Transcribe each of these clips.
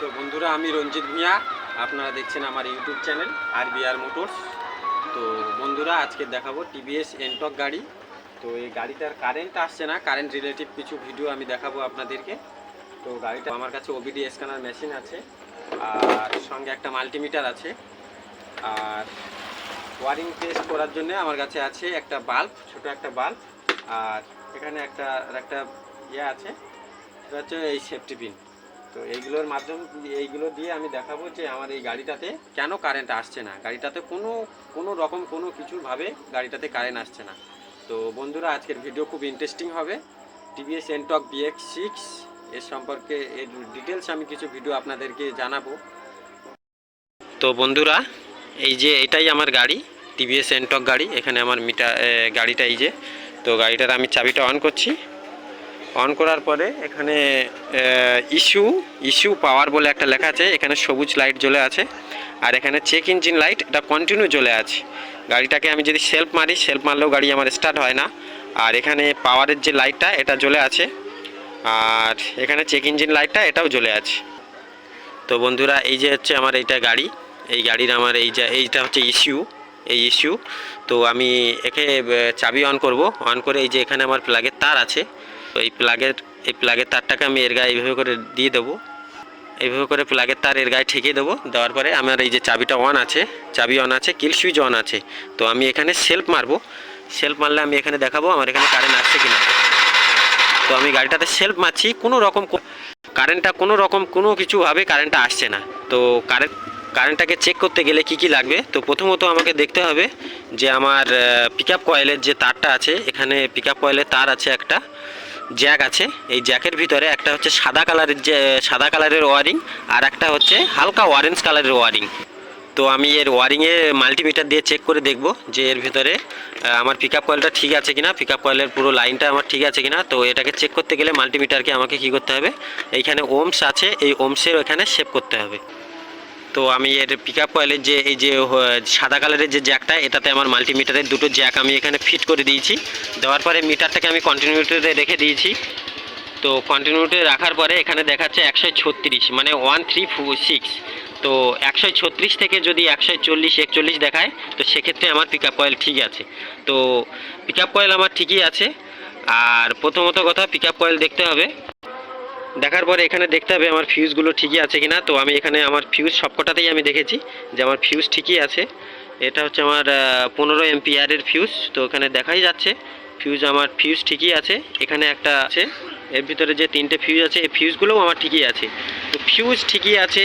তো বন্ধুরা, আমি রঞ্জিত ভূঁইয়া আপনারা দেখছেন আমার ইউটিউব চ্যানেল আর বিআর মোটরস। তো বন্ধুরা, আজকে দেখাবো টিভিএস এনটক গাড়ি। তো এই গাড়িটার কারেন্ট আসছে না কারেন্ট রিলেটিভ কিছু ভিডিও আমি দেখাবো আপনাদেরকে। তো গাড়িটা আমার কাছে ওবিডি স্ক্যানার মেশিন আছে, আর সঙ্গে একটা মাল্টিমিটার আছে। আর ওয়ারিং টেস্ট করার জন্য আমার কাছে আছে একটা বাল্ব ছোট একটা বাল্ব আর এখানে একটা একটা ইয়ে আছে সেটা হচ্ছে এই সেফটি পিন তো এইগুলোর মাধ্যম, এইগুলো দিয়ে আমি দেখাবো যে আমার এই গাড়িটাতে কেন কারেন্ট আসছে না। গাড়িটাতে কোনো কোনো রকম কোনো কিছুভাবে গাড়িটাতে কারেন্ট আসছে না। তো বন্ধুরা, আজকের ভিডিও খুব ইন্টারেস্টিং হবে। টিভিএস এনটক বিএক্স সিক্স এর সম্পর্কে এর ডিটেলস আমি কিছু ভিডিও আপনাদেরকে জানাব। তো বন্ধুরা, এই যে এটাই আমার গাড়ি টিভিএস এনটক গাড়ি। এখানে আমার মিটার গাড়িটা এই যে। তো গাড়িটার আমি চাবিটা অন করছি। অন করার পরে এখানে ইস্যু ইস্যু পাওয়ার বলে একটা লেখা আছে, এখানে সবুজ লাইট জ্বলে আছে, আর এখানে চেক ইঞ্জিন লাইট এটা কন্টিনিউ জ্বলে আছে। গাড়িটাকে আমি যদি সেলফ মারি সেলফ মারলেও গাড়ি আমার স্টার্ট হয় না। আর এখানে পাওয়ারের যে লাইটটা এটা জ্বলে আছে। আর এখানে চেক ইঞ্জিন লাইটটা এটাও জ্বলে আছে। তো বন্ধুরা, এই যে হচ্ছে আমার এইটা গাড়ি। এই গাড়ির আমার এই যে, এইটা হচ্ছে ইস্যু এই ইস্যু তো আমি একে চাবি অন করব। অন করে এই যে এখানে আমার প্লাগের তার আছে। তো এই প্লাগের এই প্লাগের তারটাকে আমি এর গায়ে এইভাবে করে দিয়ে দেবো। এইভাবে করে প্লাগের তার এর গায়ে ঠেকিয়ে দেবো। দেওয়ার পরে আমার এই যে চাবিটা অন আছে, চাবি অন আছে কিল সুইচ অন আছে। তো আমি এখানে সেলফ মারবো। সেলফ মারলে আমি এখানে দেখাবো আমার এখানে কারেন্ট আসছে কিনা। তো আমি গাড়িটাতে সেলফ মারছি, কোনো রকম কারেন্টটা কোনো রকম, কোনো কিছুভাবে কারেন্টটা আসছে না। তো কারেন্ট কারেন্টটাকে চেক করতে গেলে কি কি লাগবে? তো প্রথমত আমাকে দেখতে হবে যে আমার পিক আপ কয়েলের যে তারটা আছে, এখানে পিক আপ কয়েলের তার আছে একটা। জ্যাক আছে। এই জ্যাকের ভিতরে একটা হচ্ছে সাদা কালারের সাদা কালারের ওয়ারিং আর একটা হচ্ছে হালকা অরেঞ্জ কালারের ওয়ারিং। তো আমি এর ওয়ারিংয়ে মাল্টিমিটার দিয়ে চেক করে দেখব যে এর ভিতরে আমার পিক আপ কয়েলটা ঠিক আছে কিনা। পিক আপ কয়েলের পুরো লাইনটা আমার ঠিক আছে কিনা। তো এটাকে চেক করতে গেলে মাল্টিমিটারকে আমাকে কি করতে হবে? এইখানে ওমস আছে, এই ওমসের ওখানে সেভ করতে হবে। তো আমি এর পিক আপ কয়েলের যে, এই যে সাদা কালারের যে জ্যাকটা এটাতে আমার মাল্টিমিটারের দুটো জ্যাক আমি এখানে ফিট করে দিয়েছি। দেওয়ার পরে মিটারটাকে আমি কন্টিনিউটিতে রেখে দিয়েছি। তো কন্টিনিউটি রাখার পরে এখানে দেখাচ্ছে একশো ছত্রিশ মানে ওয়ান থ্রি সিক্স তো একশো ছত্রিশ থেকে যদি একশো চল্লিশ, একচল্লিশ দেখায়, তো সেক্ষেত্রে আমার পিক আপ কয়েল ঠিক আছে। তো পিক আপ কয়েল আমার ঠিকই আছে। আর প্রথমত কথা পিক আপ কয়েল দেখতে হবে। দেখার পরে এখানে দেখতে হবে আমার ফিউজগুলো ঠিকই আছে কিনা। তো আমি এখানে আমার ফিউজ সবকটাতেই আমি দেখেছি যে আমার ফিউজ ঠিকই আছে। এটা হচ্ছে আমার পনেরো এমপিআরের ফিউজ তো এখানে দেখাই যাচ্ছে। ফিউজ আমার ফিউজ ঠিকই আছে। এখানে একটা আছে। এর ভিতরে যে তিনটে ফিউজ আছে, এই ফিউজগুলোও আমার ঠিকই আছে। তো ফিউজ ঠিকই আছে।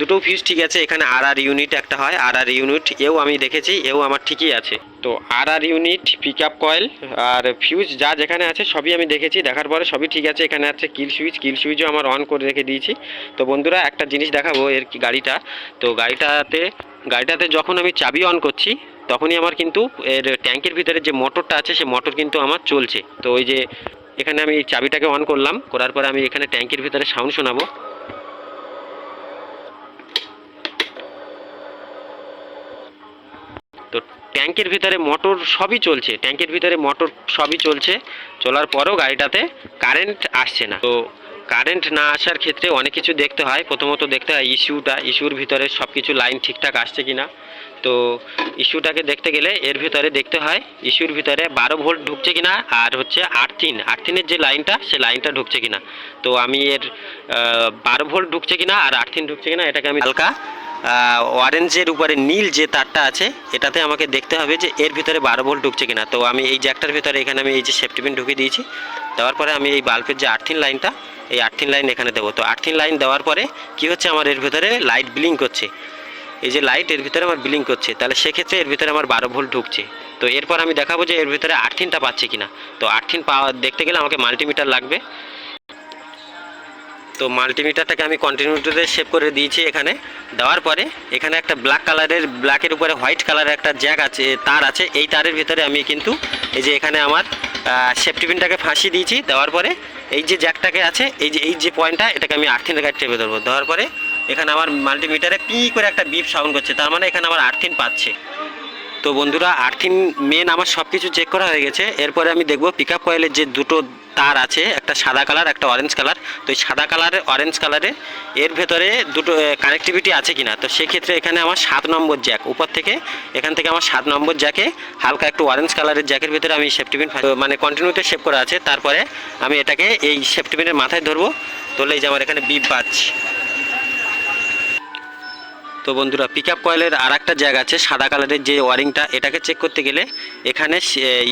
দুটো ফিউজ ঠিক আছে, এখানে আর আর ইউনিট একটা হয় আর আর ইউনিট এও আমি দেখেছি, এও আমার ঠিকই আছে। তো R R unit pick up coil আর ফিউজ যা যেখানে আছে সবই আমি দেখেছি, দেখার পরে সবই ঠিক আছে, এখানে আছে কিল সুইচ কিল সুইচও আমার অন করে রেখে দিয়েছি। তো বন্ধুরা, একটা জিনিস দেখাবো এর কি গাড়িটা। তো গাড়িটাতে গাড়িটাতে যখন আমি চাবি অন করছি, তখনই আমার কিন্তু এর ট্যাঙ্কের ভিতরে যে মোটরটা আছে, সে মোটর কিন্তু আমার চলছে। তো ওই যে, এখানে আমি চাবিটাকে অন করলাম, করার পরে আমি এখানে ট্যাঙ্কের ভিতরে সাউন্ড শোনাবো তো ট্যাঙ্কের ভিতরে মোটর সবই চলছে, ট্যাঙ্কের ভিতরে মোটর সবই চলছে। চলার পরেও গাড়িটাতে কারেন্ট আসছে না। তো কারেন্ট না আসার ক্ষেত্রে অনেক কিছু দেখতে হয়। প্রথমত দেখতে হয় ইস্যুটা ইস্যুর ভিতরে সব কিছু লাইন ঠিকঠাক আসছে কি না তো ইস্যুটাকে দেখতে গেলে এর ভিতরে দেখতে হয় ইস্যুর ভিতরে বারো ভোল্ট ঢুকছে কিনা আর হচ্ছে আর্থিন আর্থিনের যে লাইনটা সে লাইনটা ঢুকছে কিনা। তো আমি এর বারো ভোল্ট ঢুকছে কিনা আর আর্থিন ঢুকছে কিনা, এটাকে আমি হালকা অরেঞ্জের উপরে নীল যে তারটা আছে, এটাতে আমাকে দেখতে হবে যে এর ভিতরে বারো ভোল্ট ঢুকছে কিনা। তো আমি এই জ্যাকটার ভিতরে এখানে আমি এই যে সেফটি পিন ঢুকিয়ে দিয়েছি, দেওয়ার পরে আমি এই বাল্বের যে আর্থিন লাইনটা, এই আর্থিন লাইন এখানে দেবো। তো আর্থিন লাইন দেওয়ার পরে কি হচ্ছে? আমার এর ভিতরে লাইট ব্লিং করছে। এই যে লাইটের ভিতরে আমার ব্লিং করছে, তাহলে সেক্ষেত্রে এর ভিতরে আমার বারো ভোল্ট ঢুকছে। তো এরপর আমি দেখাবো যে এর ভিতরে আর্থিনটা পাচ্ছে কিনা। তো আর্থিন পাওয়া, দেখতে গেলে আমাকে মাল্টিমিটার লাগবে। তো মাল্টিমিটারটাকে আমি কন্টিনিউটিতে সেভ করে দিয়েছি এখানে। দেওয়ার পরে এখানে একটা ব্ল্যাক কালারের ব্ল্যাকের উপরে হোয়াইট কালারের একটা জ্যাক আছে, তার আছে। এই তারের ভিতরে আমি কিন্তু এই যে এখানে আমার সেফটি পিনটাকে ফাঁসি দিয়েছি। দেওয়ার পরে এই যে জ্যাকটাকে আছে, এই যে এই যে পয়েন্টটা এটাকে আমি আর্থিনের গায়ে টেপে ধরবো। দেওয়ার পরে এখানে আমার মাল্টিমিটারে পি করে একটা বিপ সাউন্ড করছে। তার মানে এখানে আমার আর্থিন পাচ্ছে। তো বন্ধুরা আর্থিং মেন আমার সব কিছু চেক করা হয়ে গেছে। এরপরে আমি দেখব পিক আপ কয়েলের যে দুটো তার আছে, একটা সাদা কালার একটা অরেঞ্জ কালার তো এই সাদা কালারের অরেঞ্জ কালারে এর ভেতরে দুটো কানেক্টিভিটি আছে কিনা? তো সেক্ষেত্রে এখানে আমার সাত নম্বর জ্যাক উপর থেকে, এখান থেকে আমার সাত নম্বর জ্যাকে হালকা একটু অরেঞ্জ কালারের জ্যাকের ভেতরে আমি সেফটিপিন মানে কন্টিনিউতে শেপ করা আছে। তারপরে আমি এটাকে এই সেফটিপিনের মাথায় ধরবো। এই যে আমার এখানে বিপ পাচ্ছি তো বন্ধুরা পিক আপ কয়েলের আর একটা জায়গা আছে, সাদা কালারের যে ওয়ারিংটা, এটাকে চেক করতে গেলে এখানে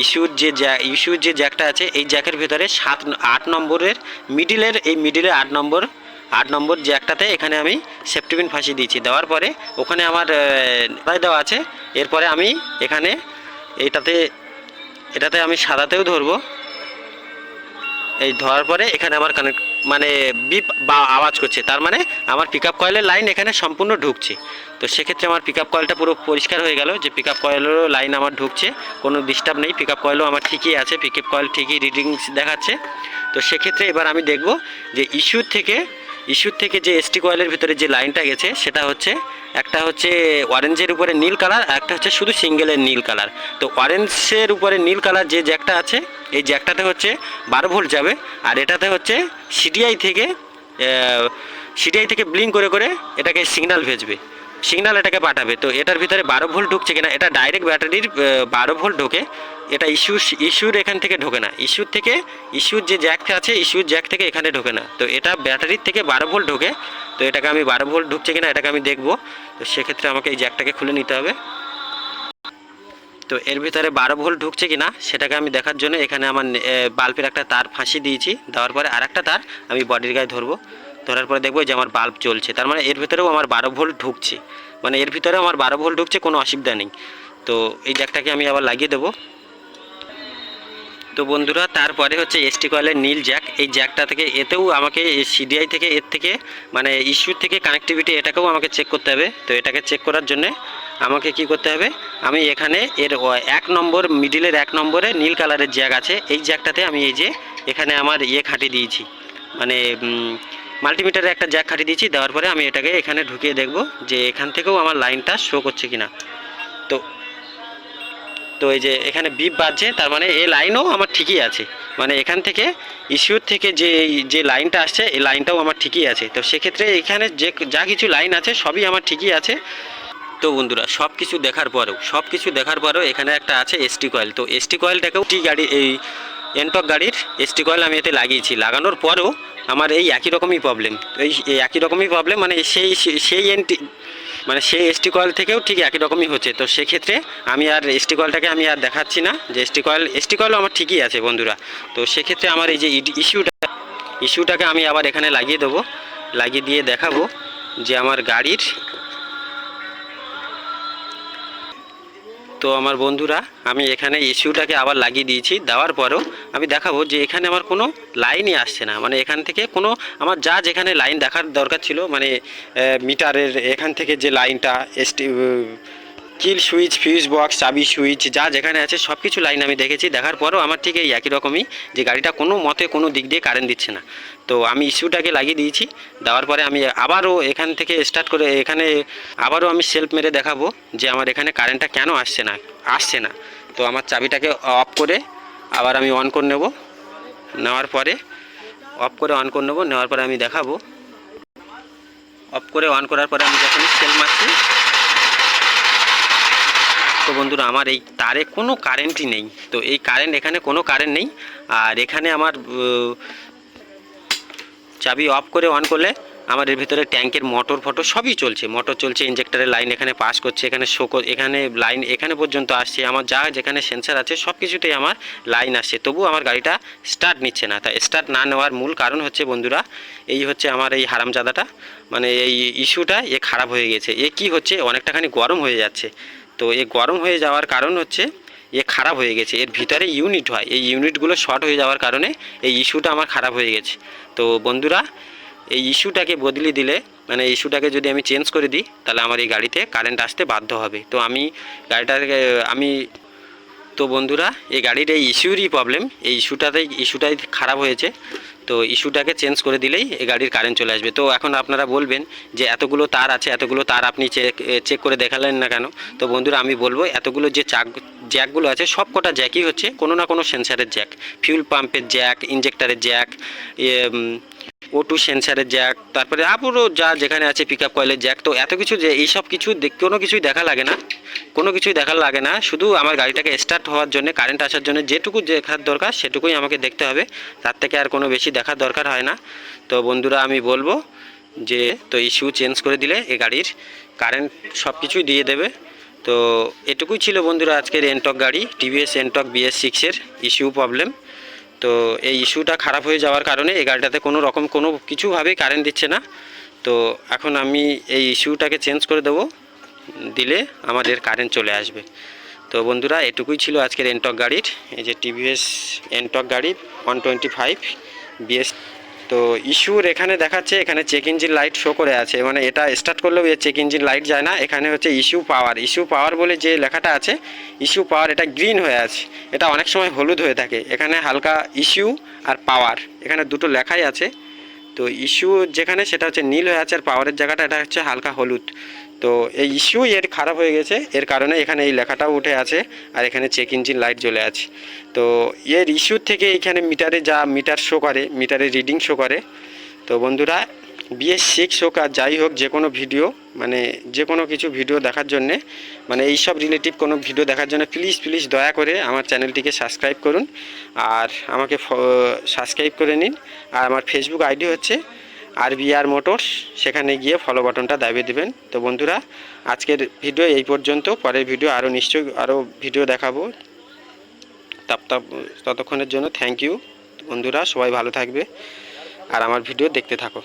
ইস্যুর যে ইস্যুর যে জ্যাকটা আছে, এই জ্যাকের ভিতরে সাত, আট নম্বরের মিডিলের এই মিডিলে আট নম্বর আট নম্বর জ্যাকটাতে এখানে আমি সেফটিপিন ফাঁসিয়ে দিয়েছি। দেওয়ার পরে ওখানে আমার দেওয়া আছে। এরপরে আমি এখানে এটাতে এটাতে আমি সাদাতেও ধরবো। এই ধরার পরে এখানে আমার কানেক্ট মানে বিপ বা আওয়াজ করছে। তার মানে আমার পিক আপ কয়েলের লাইন এখানে সম্পূর্ণ ঢুকছে। তো সেক্ষেত্রে আমার পিক আপ কয়েলটা পুরো পরিষ্কার হয়ে গেল যে পিক আপ কয়েলেরও লাইন আমার ঢুকছে। কোনো ডিস্টার্ব নেই পিক আপ কয়েলও আমার ঠিকই আছে পিক আপ কয়েল ঠিকই রিডিংস দেখাচ্ছে। তো সেক্ষেত্রে এবার আমি দেখব যে ইস্যুর থেকে ইস্যুর থেকে যে এসটি কয়েলের ভিতরে যে লাইনটা গেছে, সেটা হচ্ছে একটা হচ্ছে অরেঞ্জের উপরে নীল কালার আর একটা হচ্ছে শুধু সিঙ্গেলের নীল কালার তো অরেঞ্জের উপরে নীল কালার যে জ্যাকটা আছে, এই জ্যাকটাতে হচ্ছে বারো ভোল্ট যাবে, আর এটাতে হচ্ছে সিডিআই থেকে সিডিআই থেকে ব্লিং করে করে এটাকে সিগনাল ভেজবে। সিগন্যাল এটাকে পাঠাবে। তো এটার ভিতরে বারো ভোল্ট ঢুকছে কিনা, এটা ডাইরেক্ট ব্যাটারির বারো ভোল্ট ঢোকে। এটা ইস্যু ইস্যুর এখান থেকে ঢোকে না। ইস্যুর থেকে ইস্যুর যে জ্যাকটা আছে ইস্যুর জ্যাক থেকে এখানে ঢোকে না। তো এটা ব্যাটারির থেকে বারো ভোল্ট ঢোকে। তো এটাকে আমি বারো ভোল্ট ঢুকছে কিনা, এটাকে আমি দেখব। তো সেক্ষেত্রে আমাকে এই জ্যাকটাকে খুলে নিতে হবে। তো এর ভিতরে বারো ভোল্ট ঢুকছে কিনা, সেটাকে আমি দেখার জন্য এখানে আমার বাল্বের একটা তার ফাঁসি দিয়েছি। দেওয়ার পরে আর একটা তার আমি বডির গায়ে ধরবো। ধরার পরে দেখব যে আমার বাল্ব চলছে তার মানে এর ভিতরেও আমার বারো ভোল্ট ঢুকছে। মানে এর ভিতরে আমার বারো ভোল্ট ঢুকছে, কোনো অসুবিধা নেই। তো এই জ্যাকটাকে আমি আবার লাগিয়ে দেবো। তো বন্ধুরা, তারপরে হচ্ছে এসটি কয়েলের নীল জ্যাক এই জ্যাকটা থেকে এতেও আমাকে সিডিআই থেকে, এর থেকে মানে ইস্যুর থেকে কানেক্টিভিটি এটাকেও আমাকে চেক করতে হবে। তো এটাকে চেক করার জন্যে আমাকে কি করতে হবে? আমি এখানে এর এক নম্বর মিডিলের এক নম্বরে নীল কালারের জ্যাক আছে। এই জ্যাকটাতে আমি এই যে এখানে আমার ইয়ে খাঁটি দিয়েছি। মানে মাল্টিমিটারে একটা জ্যাক খাটি দিয়েছি, দেওয়ার পরে আমি এটাকে এখানে ঢুকিয়ে দেখব যে এখান থেকেও আমার লাইনটা শো করছে কিনা। তো তো এই যে এখানে বিপ বাজছে, তার মানে এই লাইনও আমার ঠিকই আছে। মানে এখান থেকে ইস্যুর থেকে যে যে লাইনটা আসছে, এই লাইনটাও আমার ঠিকই আছে। তো সেক্ষেত্রে এখানে যে, যা কিছু লাইন আছে, সবই আমার ঠিকই আছে। তো বন্ধুরা সব কিছু দেখার পরেও সব কিছু দেখার পরেও এখানে একটা আছে এসটি কয়েল তো এসটি কয়েলটাকেও টি গাড়ি, এই এনটক গাড়ির এসটি কয়েল আমি এতে লাগিয়েছি। লাগানোর পরেও আমার এই একই রকমই প্রবলেম এই এই একই রকমই প্রবলেম মানে সেই সেই এনটি মানে সেই এসটি কয়েল থেকেও ঠিক একই রকমই হচ্ছে। তো সেক্ষেত্রে আমি আর এসটি কয়েলটাকে আমি আর দেখাচ্ছি না। যে এসটি কয়েল এসটি কয়েলও আমার ঠিকই আছে বন্ধুরা। তো সেক্ষেত্রে আমার এই যে ইস্যুটা ইস্যুটাকে আমি আবার এখানে লাগিয়ে দেবো। লাগিয়ে দিয়ে দেখাবো যে আমার গাড়ির তো আমার বন্ধুরা, আমি এখানে ইস্যুটাকে আবার লাগিয়ে দিয়েছি, দেওয়ার পরেও আমি দেখাবো যে এখানে আমার কোনো লাইনই আসছে না। মানে এখান থেকে কোনো, আমার যা যেখানে লাইন দেখার দরকার ছিল মানে মিটারের এখান থেকে যে লাইনটা, ST kill switch fuse box চাবি সুইচ যা যেখানে আছে সব কিছু লাইন আমি দেখেছি। দেখার পরেও আমার ঠিক এই একই রকমই যে গাড়িটা কোনো মতে কোনো দিক দিয়ে কারেন্ট দিচ্ছে না। তো আমি ইস্যুটাকে লাগিয়ে দিয়েছি। দেওয়ার পরে আমি আবারও এখান থেকে স্টার্ট করে এখানে আবারও আমি সেলফ মেরে দেখাবো যে আমার এখানে কারেন্টটা কেন আসছে না আসছে না। তো আমার চাবিটাকে অফ করে আবার আমি অন করে নেব। নেওয়ার পরে অফ করে অন করে নেব। নেওয়ার পরে আমি দেখাবো। অফ করে অন করার পরে আমি যখন সেল মারছি বন্ধুরা, আমার এই তারে কোনো কারেন্টই নেই। তো এই কারেন্ট এখানে কোনো কারেন্ট নেই। আর এখানে আমার চাবি অফ করে অন করলে আমার এর ভিতরে ট্যাঙ্কের মোটর ফটো সবই চলছে। মোটর চলছে ইঞ্জেক্টরের লাইন এখানে পাস করছে, এখানে শো এখানে লাইন এখানে পর্যন্ত আসছে। আমার যা যেখানে সেন্সার আছে সব কিছুতেই আমার লাইন আসছে। তবু আমার গাড়িটা স্টার্ট নিচ্ছে না। তা স্টার্ট না নেওয়ার মূল কারণ হচ্ছে, বন্ধুরা, এই হচ্ছে আমার এই হারামজাদাটা। মানে এই ইস্যুটা এ খারাপ হয়ে গেছে। এ কি হচ্ছে? অনেকটাখানি গরম হয়ে যাচ্ছে। তো এ গরম হয়ে যাওয়ার কারণ হচ্ছে এ খারাপ হয়ে গেছে। এর ভিতরে ইউনিট হয়। এই ইউনিটগুলো শর্ট হয়ে যাওয়ার কারণে এই ইস্যুটা আমার খারাপ হয়ে গেছে। তো বন্ধুরা, এই ইস্যুটাকে বদলে দিলে মানে ইস্যুটাকে যদি আমি চেঞ্জ করে দিই, তাহলে আমার এই গাড়িতে কারেন্ট আসতে বাধ্য হবে। তো আমি গাড়িটাকে, আমি, তো বন্ধুরা, এই গাড়ির এই ইস্যুরই প্রবলেম এই ইস্যুটাতেই ইস্যুটাই খারাপ হয়েছে। তো ইস্যুটাকে চেঞ্জ করে দিলেই এই গাড়ির কারেন্ট চলে আসবে। তো এখন আপনারা বলবেন যে এতগুলো তার আছে, এতগুলো তার আপনি চেক চেক করে দেখালেন না কেন? তো বন্ধুরা, আমি বলব এতগুলো যে চাক, জ্যাকগুলো আছে, সব কটা জ্যাকই হচ্ছে কোনো না কোনো সেন্সারের জ্যাক। ফিউল পাম্পের জ্যাক ইঞ্জেক্টারের জ্যাক ও টু সেন্সারের জ্যাক, তারপরে আবারও যা যেখানে আছে পিক আপ কয়েলের জ্যাক, তো এত কিছু যে এইসব কিছু দেখ- কোনো কিছুই দেখা লাগে না, কোনো কিছুই দেখার লাগে না, শুধু আমার গাড়িটাকে স্টার্ট হওয়ার জন্য কারেন্ট আসার জন্য যেটুকু দেখার দরকার, সেটুকুই আমাকে দেখতে হবে, তার থেকে আর কোনো বেশি দেখার দরকার হয় না। তো বন্ধুরা, আমি বলব যে, তো ইস্যু চেঞ্জ করে দিলে এই গাড়ির কারেন্ট সব কিছুই দিয়ে দেবে। তো এটুকুই ছিল বন্ধুরা আজকের এনটক গাড়ি টিভিএস এনটক বিএস সিক্সের ইস্যু প্রবলেম তো এই ইস্যুটা খারাপ হয়ে যাওয়ার কারণে এই গাড়িটাতে কোনো রকম কোনো কিছুভাবেই কারেন্ট দিচ্ছে না। তো এখন আমি এই ইস্যুটাকে চেঞ্জ করে দেবো, দিলে আমাদের কারেন্ট চলে আসবে। তো বন্ধুরা, এটুকুই ছিল আজকের এনটক গাড়ির। এই যে টিভিএস এনটক গাড়ি ওয়ান টোয়েন্টি ফাইভ বিএস তো ইস্যুর এখানে দেখাচ্ছে, এখানে চেক ইঞ্জিন লাইট শো করে আছে। মানে এটা স্টার্ট করলেও এর চেক ইঞ্জিন লাইট যায় না, এখানে হচ্ছে ইস্যু পাওয়ার ইস্যু পাওয়ার বলে যে লেখাটা আছে ইস্যু পাওয়ার এটা গ্রিন হয়ে আছে। এটা অনেক সময় হলুদ হয়ে থাকে। এখানে হালকা ইস্যু আর পাওয়ার এখানে দুটো লেখাই আছে। তো ইস্যু যেখানে সেটা হচ্ছে নীল হয়ে আছে আর পাওয়ারের জায়গাটা, এটা হচ্ছে হালকা হলুদ। তো এই ইস্যু এর খারাপ হয়ে গেছে। এর কারণে এখানে এই লেখাটাও উঠে আছে আর এখানে চেক ইঞ্জিন লাইট জ্বলে আছে। তো এর ইস্যুর থেকে এখানে মিটারে যা মিটার শো করে, মিটারে রিডিং শো করে। তো বন্ধুরা বিএস সিক্স হোক আর যাই হোক, যে কোনো ভিডিও মানে যে কোনো কিছু ভিডিও দেখার জন্যে মানে এইসব রিলেটিভ কোনো ভিডিও দেখার জন্য প্লিজ প্লিজ দয়া করে আমার চ্যানেলটিকে সাবস্ক্রাইব করুন। আর আমাকে সাবস্ক্রাইব করে নিন। আর আমার ফেসবুক আইডি হচ্ছে আর বিআর মোটরস সেখানে গিয়ে ফলো বাটনটা দাবিয়ে দেবেন। তো বন্ধুরা, আজকের ভিডিও এই পর্যন্ত। পরের ভিডিও আরও নিশ্চয়ই আরও ভিডিও দেখাবো। তাপ ততক্ষণের জন্য থ্যাংক ইউ বন্ধুরা, সবাই ভালো থাকবে। আর আমার ভিডিও দেখতে থাকো।